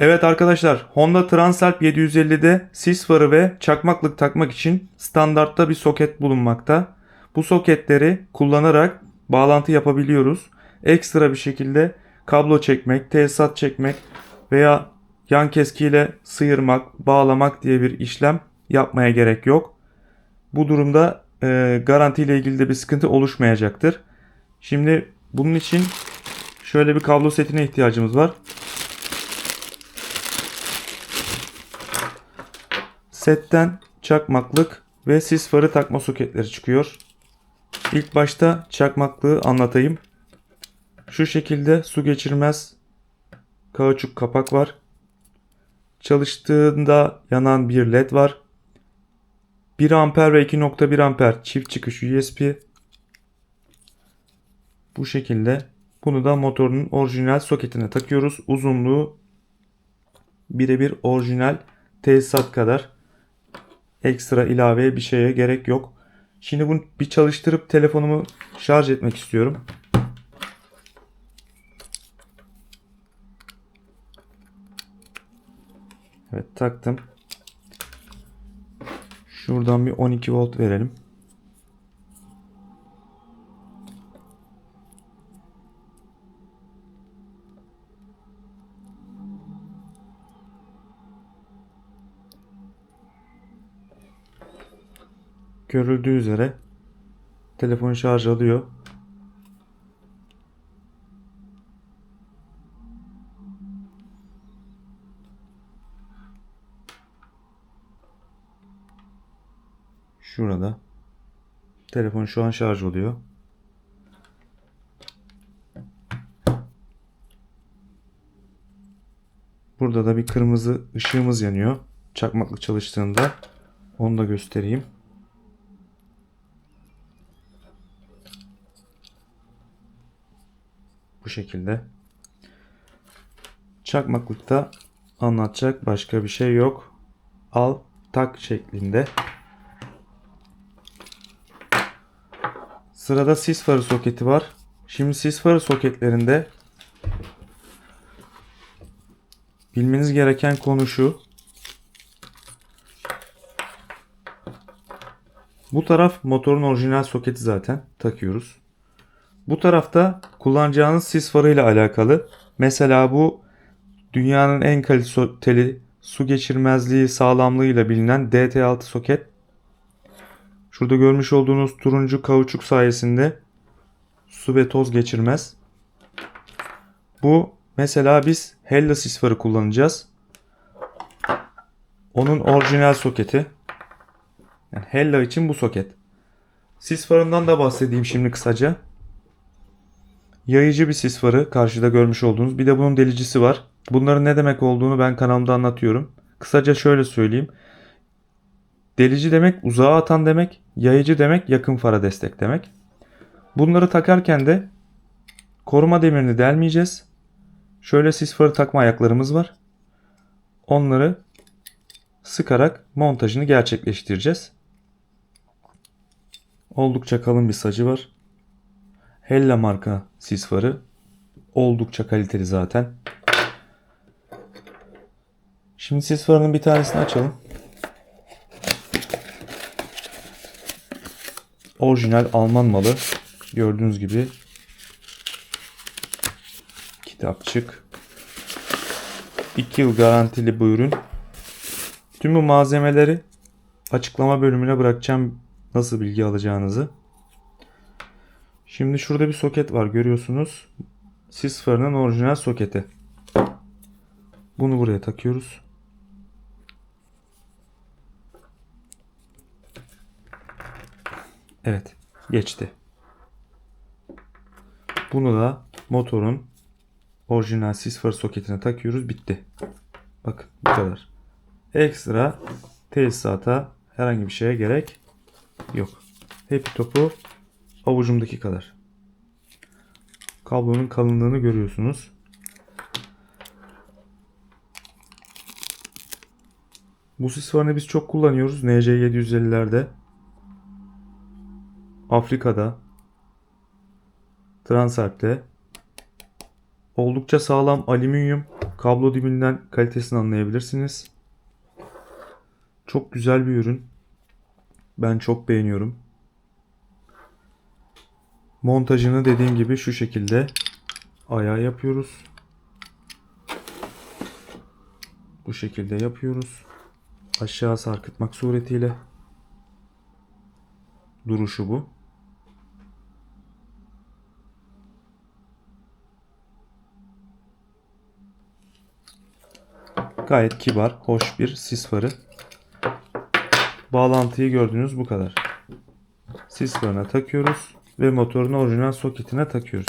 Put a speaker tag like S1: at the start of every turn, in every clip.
S1: Evet arkadaşlar Honda Transalp 750'de sis farı ve çakmaklık takmak için standartta bir soket bulunmakta. Bu soketleri kullanarak bağlantı yapabiliyoruz. Ekstra bir şekilde kablo çekmek, tesisat çekmek veya yan keskiyle sıyırmak, bağlamak diye bir işlem yapmaya gerek yok. Bu durumda e, garanti ile ilgili de bir sıkıntı oluşmayacaktır. Şimdi bunun için şöyle bir kablo setine ihtiyacımız var. Setten çakmaklık ve sis farı takma soketleri çıkıyor. İlk başta çakmaklığı anlatayım. Şu şekilde su geçirmez kauçuk kapak var. Çalıştığında yanan bir led var. 1 amper ve 2.1 amper çift çıkış USB. Bu şekilde bunu da motorun orijinal soketine takıyoruz. Uzunluğu birebir orijinal tesisat kadar. Ekstra ilave bir şeye gerek yok. Şimdi bunu bir çalıştırıp telefonumu şarj etmek istiyorum. Evet taktım. Şuradan bir 12 volt verelim. Görüldüğü üzere telefon şarj alıyor. Şurada. Telefon şu an şarj oluyor. Burada da bir kırmızı ışığımız yanıyor. Çakmaklık çalıştığında. Onu da göstereyim. Şekilde. Çakmaklıkta anlatacak başka bir şey yok. Al tak şeklinde. Sırada sis farı soketi var. Şimdi sis farı soketlerinde bilmeniz gereken konu şu. Bu taraf motorun orijinal soketi zaten takıyoruz. Bu tarafta kullanacağınız sis farıyla alakalı. Mesela bu dünyanın en kaliteli su geçirmezliği sağlamlığıyla bilinen DT6 soket. Şurada görmüş olduğunuz turuncu kauçuk sayesinde su ve toz geçirmez. Bu mesela biz Hella sis farı kullanacağız. Onun orijinal soketi. Yani Hella için bu soket. Sis farından da bahsedeyim şimdi kısaca. Yayıcı bir sis farı karşıda görmüş olduğunuz. Bir de bunun delicisi var. Bunların ne demek olduğunu ben kanalımda anlatıyorum. Kısaca şöyle söyleyeyim. Delici demek uzağa atan demek. Yayıcı demek yakın fara destek demek. Bunları takarken de koruma demirini delmeyeceğiz. Şöyle sis farı takma ayaklarımız var. Onları sıkarak montajını gerçekleştireceğiz. Oldukça kalın bir sacı var. Hella marka sis farı. Oldukça kaliteli zaten. Şimdi sis farının bir tanesini açalım. Orijinal Alman malı. Gördüğünüz gibi kitapçık. 2 yıl garantili bu ürün. Tüm bu malzemeleri açıklama bölümüne bırakacağım nasıl bilgi alacağınızı. Şimdi şurada bir soket var görüyorsunuz. Sis farının orijinal soketi. Bunu buraya takıyoruz. Evet geçti. Bunu da motorun orijinal sis farı soketine takıyoruz. Bitti. Bakın bu kadar. Ekstra tesisata herhangi bir şeye gerek yok. Hepi topu avucumdaki kadar. Kablonun kalınlığını görüyorsunuz. Bu sis farını biz çok kullanıyoruz. NC750'lerde. Afrika'da. Transalp'te. Oldukça sağlam alüminyum Kablo dibinden kalitesini anlayabilirsiniz. Çok güzel bir ürün. Ben çok beğeniyorum. Montajını dediğim gibi şu şekilde ayağa yapıyoruz. Bu şekilde yapıyoruz. Aşağı sarkıtmak suretiyle. Duruşu bu. Gayet kibar, hoş bir sis farı. Bağlantıyı gördüğünüz bu kadar. Sis farına takıyoruz ve motorun orijinal soketine takıyoruz.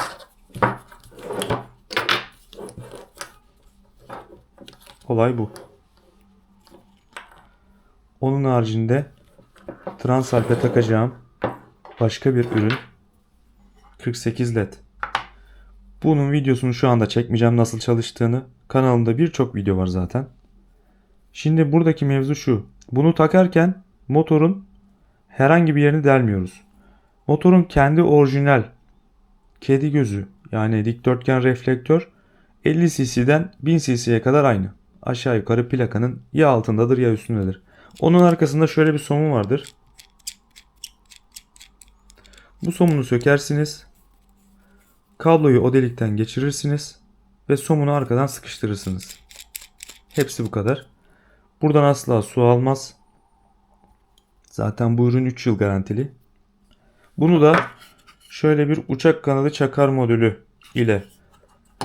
S1: Olay bu. Onun haricinde Transalp'e takacağım başka bir ürün 48 led. Bunun videosunu şu anda çekmeyeceğim nasıl çalıştığını. Kanalımda birçok video var zaten. Şimdi buradaki mevzu şu. Bunu takarken motorun herhangi bir yerini delmiyoruz. Motorun kendi orijinal kedi gözü yani dikdörtgen reflektör 50 cc'den 1000 cc'ye kadar aynı. Aşağı yukarı plakanın ya altındadır ya üstündedir. Onun arkasında şöyle bir somun vardır. Bu somunu sökersiniz. Kabloyu o delikten geçirirsiniz ve somunu arkadan sıkıştırırsınız. Hepsi bu kadar. Buradan asla su almaz. Zaten bu ürün 3 yıl garantili. Bunu da şöyle bir uçak kanadı çakar modülü ile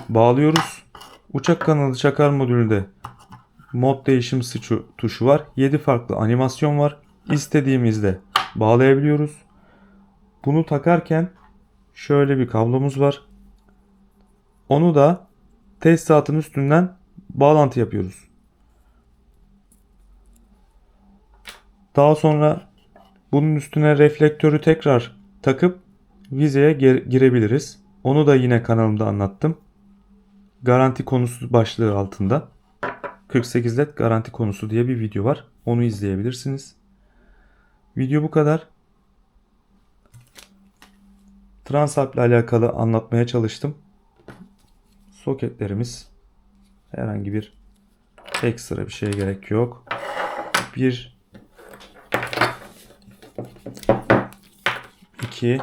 S1: bağlıyoruz. Uçak kanadı çakar modülünde mod değişim tuşu var. 7 farklı animasyon var. İstediğimizde bağlayabiliyoruz. Bunu takarken şöyle bir kablomuz var. Onu da tesisatın üstünden bağlantı yapıyoruz. Daha sonra bunun üstüne reflektörü tekrar takıp vizeye gir- girebiliriz. Onu da yine kanalımda anlattım. Garanti konusu başlığı altında. 48 led garanti konusu diye bir video var. Onu izleyebilirsiniz. Video bu kadar. Transalp ile alakalı anlatmaya çalıştım. Soketlerimiz herhangi bir ekstra bir şeye gerek yok. Bir 2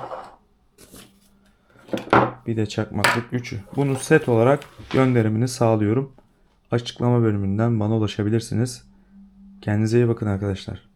S1: bir de çakmaklık 3'ü. Bunu set olarak gönderimini sağlıyorum. Açıklama bölümünden bana ulaşabilirsiniz. Kendinize iyi bakın arkadaşlar.